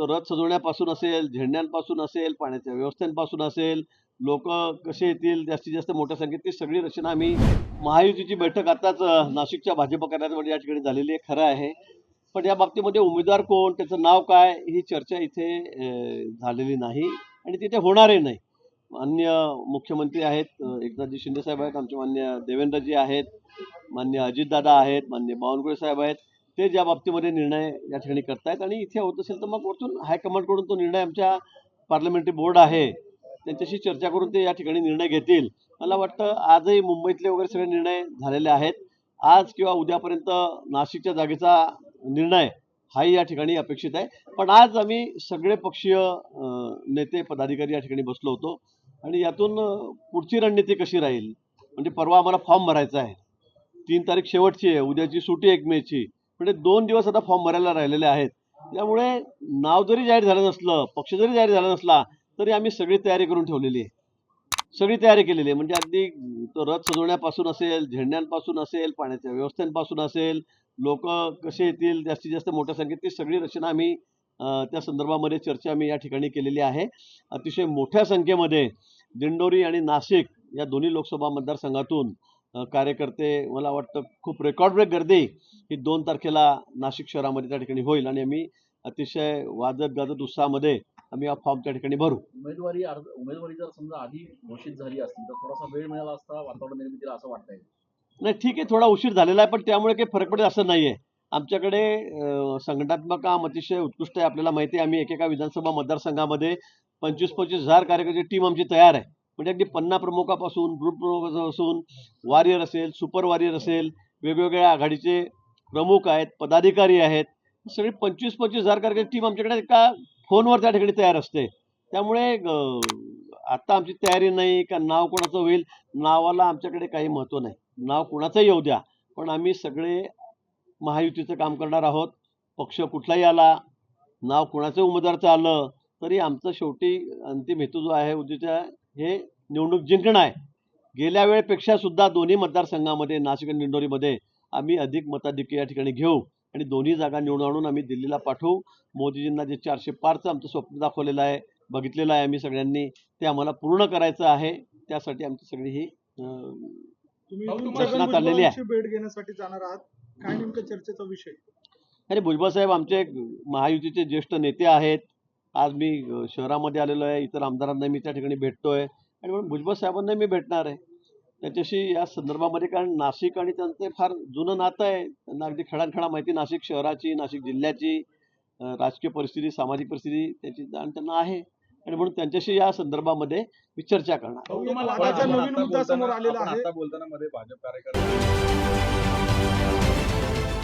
तो रथ सजवण्यापासून असेल झेंड्यांपासून असेल पाण्याच्या व्यवस्थेपासून असेल लोक कसे येतील जास्तीत जास्त मोठ्या संख्येत ती सगळी रचना आम्ही महायुतीची बैठक आताच नाशिकच्या भाजप कार्यालयामध्ये या ठिकाणी झालेली आहे खरं आहे. पण या बाबतीमध्ये उमेदवार कोण त्याचं नाव काय ही चर्चा इथे झालेली नाही आणि तिथे होणारही नाही. मान्य मुख्यमंत्री आहेत एकनाथजी शिंदे साहेब आहेत आमचे मान्य देवेंद्रजी आहेत मान्य अजितदादा आहेत मान्य बावनकुळे साहेब आहेत. ते ज्या बाबतीमध्ये निर्णय या ठिकाणी करतायत आणि इथे होत असेल तर मग वरतून हायकमांडकडून तो निर्णय आमच्या पार्लमेंटरी बोर्ड आहे. त्यांच्याशी चर्चा करून ते या ठिकाणी निर्णय घेतील. मला वाटतं आजही मुंबईतले वगैरे सगळे निर्णय झालेले आहेत. आज किंवा उद्यापर्यंत नाशिकच्या जागेचा निर्णय हाही या ठिकाणी अपेक्षित आहे. पण आज आम्ही सगळे पक्षीय नेते पदाधिकारी या ठिकाणी बसलो होतो आणि यातून पुढची रणनीती कशी राहील? म्हणजे परवा आम्हाला फॉर्म भरायचा आहे. तीन तारीख शेवटची आहे. उद्याची सुटी एक मेची. म्हणजे दोन दिवस आता फॉर्म भरायला राहिलेले आहेत. त्यामुळे नाव जरी जाहीर झालं नसलं पक्ष जरी जाहीर झाला नसला तरी आम्ही सगळी तयारी करून ठेवलेली आहे. सगळी तयारी केलेली आहे. म्हणजे अगदी तो रथ सजवण्यापासून असेल झेंड्यांपासून असेल पाण्याच्या व्यवस्थेपासून असेल लोक कसे येतील जास्तीत जास्त मोठ्या संख्येत ती सगळी रचना आम्ही त्या संदर्भामध्ये चर्चा आम्ही या ठिकाणी केलेली आहे. अतिशय मोठ्या संख्येमध्ये दिंडोरी आणि नाशिक या दोन्ही लोकसभा मतदारसंघातून कार्यकर्ते मला वाटतं खूप रेकॉर्ड ब्रेक गर्दी ही दोन तारखेला नाशिक शहरामध्ये त्या ठिकाणी होईल आणि आम्ही अतिशय वाजत गाजत उत्साहामध्ये आम्ही हा फॉर्म त्या ठिकाणी भरू. उमेदवारी अर्ज उमेदवारी जर समजा आधी घोषित झाली असती तर थोडासा वेळ मिळाला असता वातावरण निर्मितीला असं वाटतंय? नाही ठीक आहे थोडा उशीर झालेला आहे पण त्यामुळे काही फरक पडेल असं नाही आहे आमच्याकडे संघटनात्मक काम अतिशय उत्कृष्ट आहे आपल्याला माहिती आहे आम्ही एकेका विधानसभा मतदारसंघामध्ये पंचवीस पंचवीस हजार कार्यकर्ते टीम आमची तयार आहे. म्हणजे अगदी पन्ना प्रमुखापासून ग्रुप प्रमुखापासून वारियर असेल सुपर वारियर असेल वेगवेगळ्या आघाडीचे प्रमुख आहेत पदाधिकारी आहेत सगळी पंचवीस पंचवीस हजार कार्यकर्ते टीम आमच्याकडे एका फोनवर त्या ठिकाणी तयार असते. त्यामुळे आत्ता आता आमची तयारी नाही का नाव कोणाचं होईल नावाला आमच्याकडे काही महत्त्व नाही. नाव कोणाचंही येऊ द्या पण आम्ही सगळे महायुतीचं काम करणार आहोत. पक्ष कुठलाही आला नाव कोणाचं उमेदवारचं आलं तरी आमचं शेवटी अंतिम हेतू जो आहे उद्याच्या हे निवडणूक जिंकणं आहे. गेल्या वेळेपेक्षा सुद्धा दोन्ही मतदारसंघामध्ये नाशिक आणि दिंडोरीमध्ये आम्ही अधिक मताधिक्य या ठिकाणी घेऊ आणि दोन्ही जागा निवडून आणून आम्ही दिल्लीला पाठवू. मोदीजींना जे चारशे पारचं आमचं स्वप्न दाखवलेलं आहे बघितलेलं आहे आम्ही सगळ्यांनी ते आम्हाला पूर्ण करायचं आहे. त्यासाठी आमची सगळी ही छगन चाललेली आहे. भेट घेण्यासाठी जाणार आहात. काय नेमकं चर्चेचा विषय? आणि भुजबळ साहेब आमचे महायुतीचे ज्येष्ठ नेते आहेत. आज मी शहरामध्ये आलेलो आहे इतर आमदारांना मी त्या ठिकाणी भेटतोय आणि म्हणून भुजबळ साहेबांना मी भेटणार आहे. त्याच्याशी या संदर्भामध्ये कारण नाशिक आणि त्यांचं फार जुनं नातं आहे. त्यांना अगदी खडानखडा माहिती नाशिक शहराची नाशिक जिल्ह्याची राजकीय परिस्थिती सामाजिक परिस्थिती त्याची जाण त्यांना आहे. आणि म्हणून त्यांच्याशी या संदर्भामध्ये मी चर्चा करणार